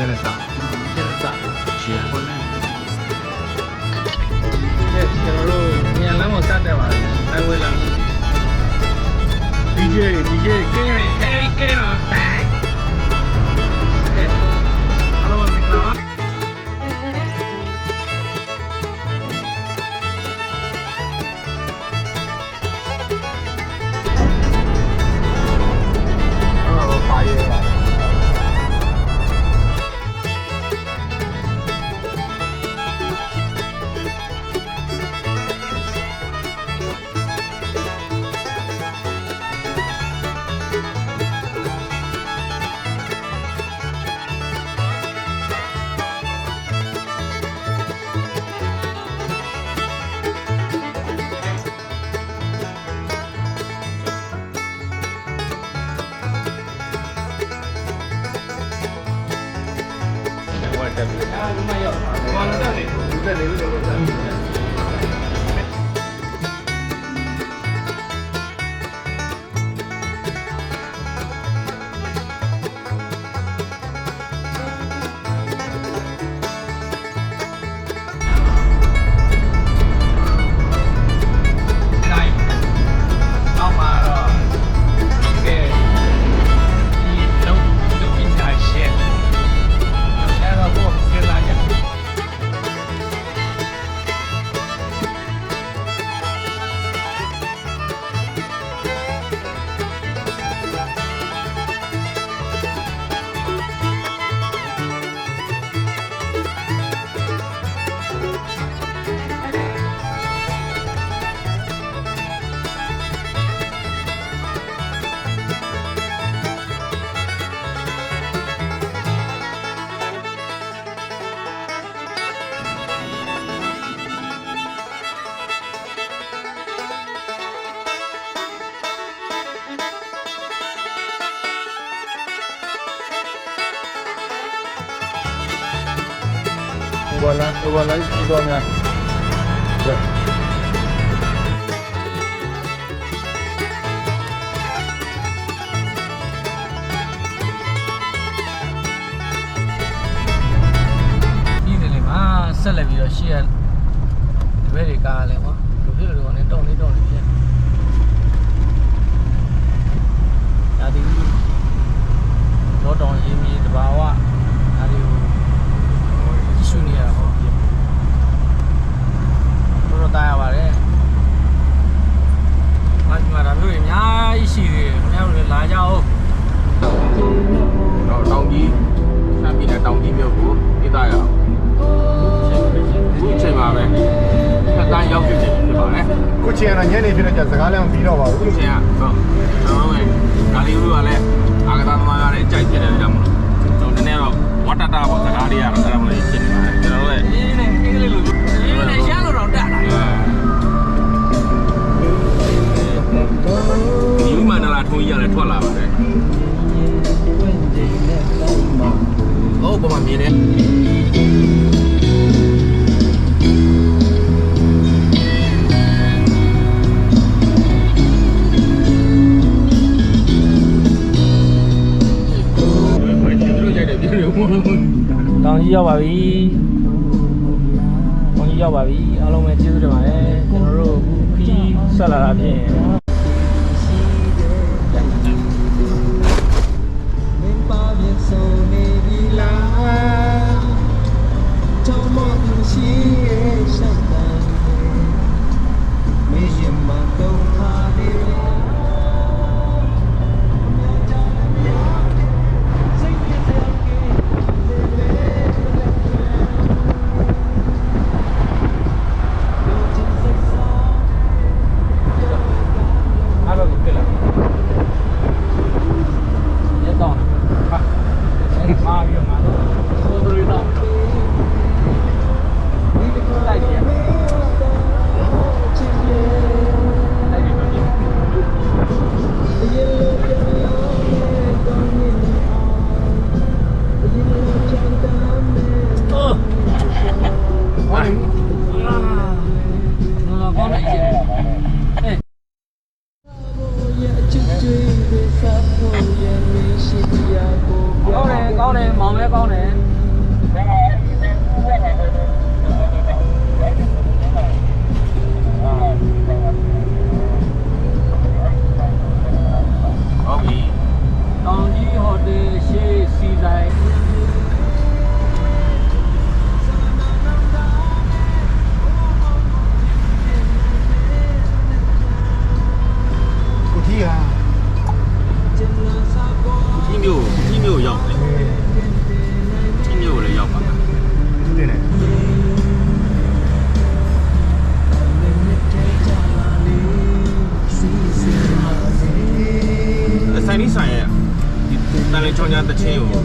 ကျလက်စားကျလက်စားရှင်ဟုတ်လားကဲကျွန်တော်တို့မြန်လမ်းကိုစတက်ပါတယ်အဲဝဲလမ်း DJ DJ ကဲကဲကဲ Thank you. ဘောလန်ဘောလန်ဒီတော့များဒီနေလေမှာဆက်လက်ပြီးတော့ရှေ့ကဒီဘက်တွေကားလဲဟောလူဖြစ်လူကနေတုံနေတုံနေပြန်ဒါဒီတော့တောင်ရင်းမြေတဘာဝ ခုချိန်ကတော့ညနေဖြစ်တဲ့ကြစကားလည်းမပြီးတော့ပါဘူးအခုချိန်ကတော့ကျွန်တော်တို့ရဲ့ဒါလေးဦးကလည်းအာဂတာသမားကလည်းကြိုက်ဖြစ်တယ်ကြောင့်မလို့ကျွန်တော်နည်းနည်းတော့ဝတ်တတာပေါ့စကားလေးကတော့အဲ့ဒါမလို့ဖြစ်နေပါတယ်ကျွန်တော်တို့ရဲ့အေးနဲ့အေးလေးလိုအေးနဲ့ရှမ်းလိုတော့တက်လာတယ်ဒီဥမန္တလာထုံးကြီးကလည်းထွက်လာပါတယ်ဟုတ်ပုံမှန်မြင်တယ် တော ကောင်းတယ်ကောင်း တန်လေးချောင်းညာတချင်းကို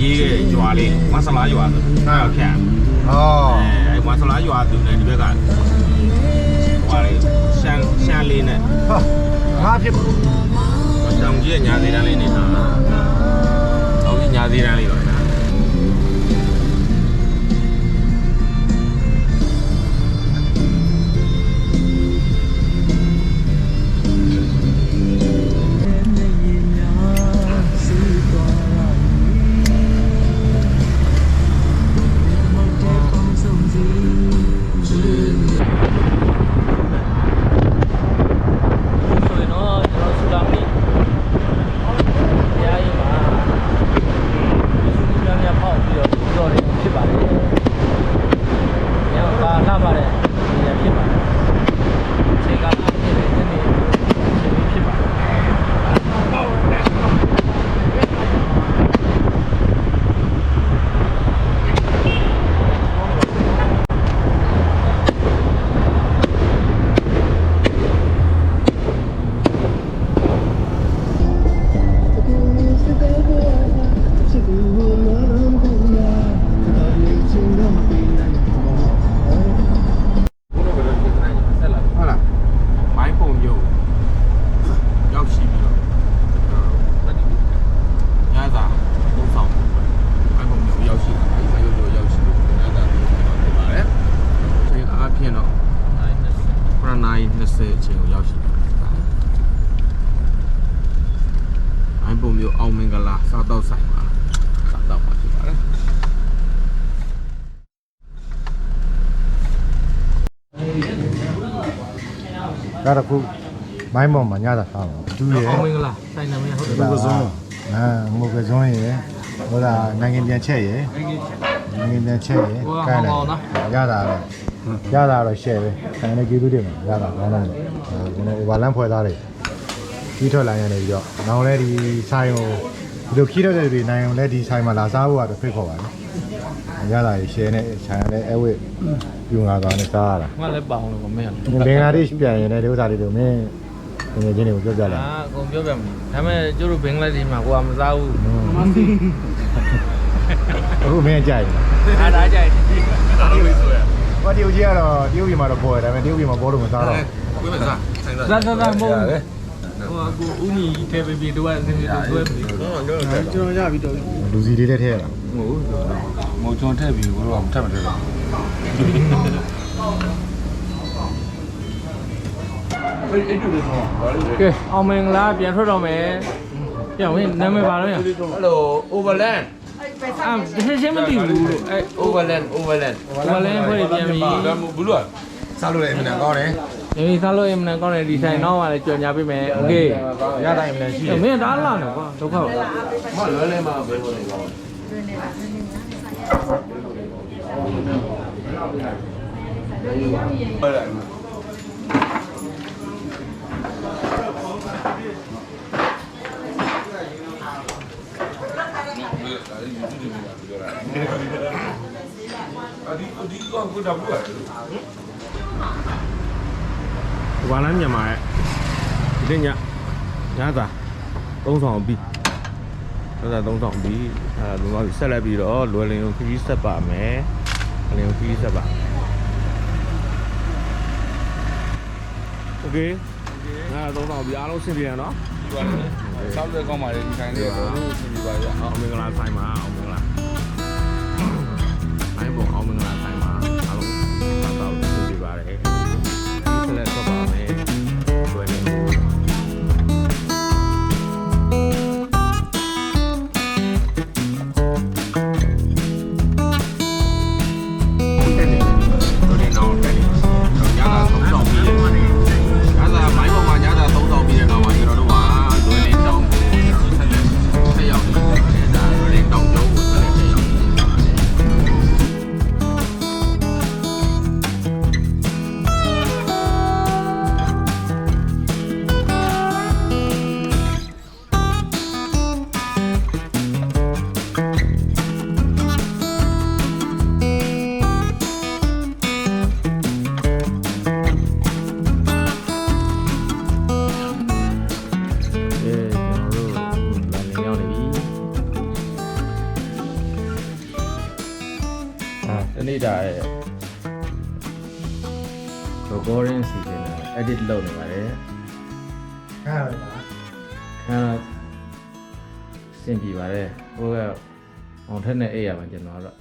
ရေးခဲ့ရွာလေးမဆလာရွာဆိုအဲ့တော့ဖြန့်ဟောအဲမဆလာရွာသူနဲ့ဒီဘက်ကဟွာလေးရှမ်းရှမ်းလေးနဲ့ဟာငါဖြစ်တောင်ကြီးရဲ့ညာသေးတန်းလေးနေတာဟုတ်ပြီညာသေးတန်းလေးပါ ဒါတခုမိုင်းပေါ်မှာညတာစားပါဒူးရယ်အောင်မင်္ဂလာဆိုင်နာမည်ဟုတ်တယ်ဘုကစုံအာငိုကစုံရယ်ဟိုဒါနိုင်ငံပြန်ချက်ရယ်နိုင်ငံပြန်ချက်ရယ်ကိုင်းတယ်ရတာတော့ရတာတော့ရှယ်ပဲဆိုင်နေကြည့်သူတွေမှာရတာကောင်းတယ်ကျွန်တော်ဘာလန်းဖွဲသားတယ်ကြီးထွက်လာရနေပြီးတော့နောက်လဲဒီဆိုင်ကိုဒီလိုခီးတော့တဲ့တွေနိုင်အောင်လဲဒီဆိုင်မှာလာစားဖို့ကတော့ဖိတ်ခေါ်ပါတယ်ရတာရရှယ်နဲ့ဆိုင်လဲအဲဝစ် ပြူငါကောင်းနဲ့စားရတာငါလည်းပေါအောင်လို့မင်းဘင်္ဂလားဒေ့ရှ်ပြန်ရင်လည်းဒီဥစ္စာတွေတို့မင်းငယ်ချင်းတွေကိုပြောပြလိုက်အာအကုန်ပြောပြမယ်ဒါပေမဲ့ကျတို့ဘင်္ဂလားဒေ့ရှ်မှာကိုကမစားဘူးအခုမင်းကြိုက်တယ်အားဒါကြိုက်အားလုံးလေးဆိုရ။ဘာတရုတ်ကြီးကတော့တရုတ်ပြည်မှာတော့ပေါ်တယ်ဒါပေမဲ့တရုတ်ပြည်မှာပေါ်လို့မစားတော့ဝိမစားဆိုင်စားဇာဇာဇာမဟုတ်ဘူးဟိုအကူဦးညီထဲပဲပြေတော့အစင်းပြေတော့တွဲပြီကျွန်တော်ရပြီတော့လူစီလေးလည်းထည့်ရတာမဟုတ်မုံချုံထည့်ပြီးဘိုးကထပ်မထည့်တော့ ကဲအောင်မင်္ဂလာပြန်ထွက်တော့မယ်ပြန်ဝင်နာမည်ပါတော့ရ ဟယ်လို overland အာတစ်ချက်မသိဘူးလို့အဲ overland overland ဟိုလည်းဖွဲ့ပြန်ပြီ ဒါမဘူးလို့စားလို့လည်းအမှန်ကောင်းတယ် ဒီစားလို့အမှန်ကောင်းတဲ့ဒီဆိုင်တော့ကလည်းကြော်ညာပေးမယ်โอเค ရတိုင်းလည်းရှိ မင်းဒါလာနေကွာဒုက္ခပါ မလွယ်လဲမှာပဲလို့နေ ကောင်းဝါလန်းမြန်မာရဲ့ဒီနေ့ညညသာသုံးဆောင်ပြီးညသာသုံးဆောင်ပြီးအဲလူမကြီးဆက်လက်ပြီးတော့လွယ်လင်ကိုခကြီးဆက်ပါမယ် လွယ်လင်ကိုခကြီးဆက်ပါโอเคညသာသုံးဆောင်ပြီးအားလုံးဆင်ပြေရနော် စားလို့ကောင်းပါလေဒီဆိုင်လေးကတော့စီစီပါရ အောင်မင်္ဂလာဆိုင်ပါအောင်မင်္ဂလာအိုင်ဘောအောင်မင်္ဂလာဆိုင်ပါအားလုံးသာသာဆင်ပြေပါတ နေ့ဒါရဲ့ recording season နဲ့ edit လုပ်နေပါတယ်ကားရပါခန်းတော့စင်ပြပါတယ်ဟိုကအောင်ထက်နဲ့အိပ်ရမှာကျွန်တော်ကတော့